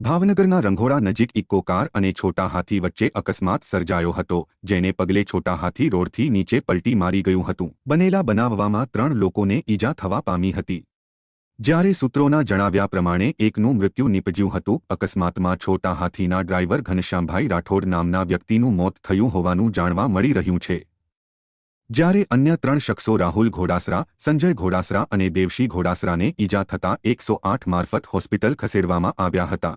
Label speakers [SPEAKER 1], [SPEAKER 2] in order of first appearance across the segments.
[SPEAKER 1] ભાવનગરના રંઘોડા નજીક eco car અને છોટા હાથી વચ્ચે અકસ્માત સર્જાયો હતો, જેને પગલે છોટા હાથી રોડથી નીચે પલટી મારી ગયું હતું. બનેલા બનાવવામાં ત્રણ લોકોને ઈજા થવા પામી હતી. જ્યારે સૂત્રોના જણાવ્યા પ્રમાણે, એકનું મૃત્યુ નીપજ્યું હતું. અકસ્માતમાં છોટા હાથીના ડ્રાઈવર ઘનશ્યામભાઈ રાઠોડ નામના વ્યક્તિનું મોત થયું હોવાનું જાણવા મળી રહ્યું છે. જ્યારે અન્ય ત્રણ શખ્સો રાહુલ ઘોડાસરા, સંજય ઘોડાસરા અને દેવશી ઘોડાસરાને ઈજા થતાં એકસો આઠ મારફત હોસ્પિટલ ખસેડવામાં આવ્યા હતા.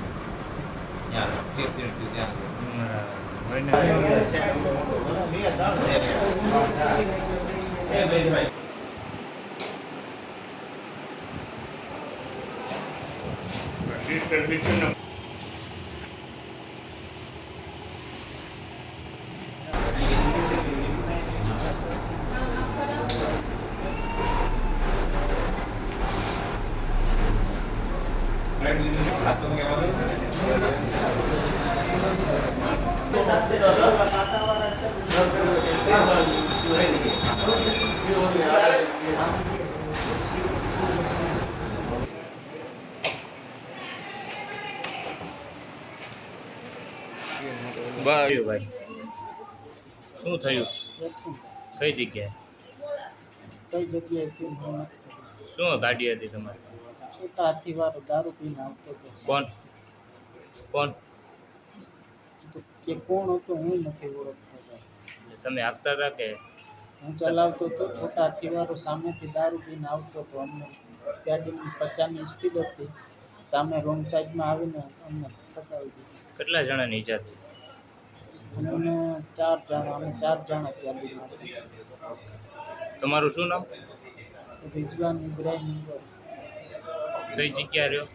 [SPEAKER 2] Sister, we can... Thank you.
[SPEAKER 3] ભાઈ ભાઈ શું થયું? કઈ જગ્યાએ?
[SPEAKER 4] કઈ જગ્યાએ
[SPEAKER 3] શું ગાડી હતી તમારી?
[SPEAKER 4] છોટા હાથી વાળો દારૂ પીને આવતો હતો
[SPEAKER 3] કોણ? કોણ?
[SPEAKER 4] કે કોણ હતો હું નથી ઓળખતો.
[SPEAKER 3] તમે આપતા હતા કે
[SPEAKER 4] હું ચલાવતો હતો છોટા હાથી સામેથી દારૂ પીને આવતો હતો અમને ગાડીની પચાસની સ્પીડ હતી. સામે રોંગ સાઈડમાં આવીને અમને ફસાવી દીધી.
[SPEAKER 3] કેટલા જણાની ઈજા થઈ?
[SPEAKER 4] અમને ચાર જણા અમે ચાર જણા ગાડીમાં હતા.
[SPEAKER 3] તમારું શું નામ?
[SPEAKER 4] રિઝવાન ઇબ્રાહિમ
[SPEAKER 3] કઈ જગ્યા રહ્યો?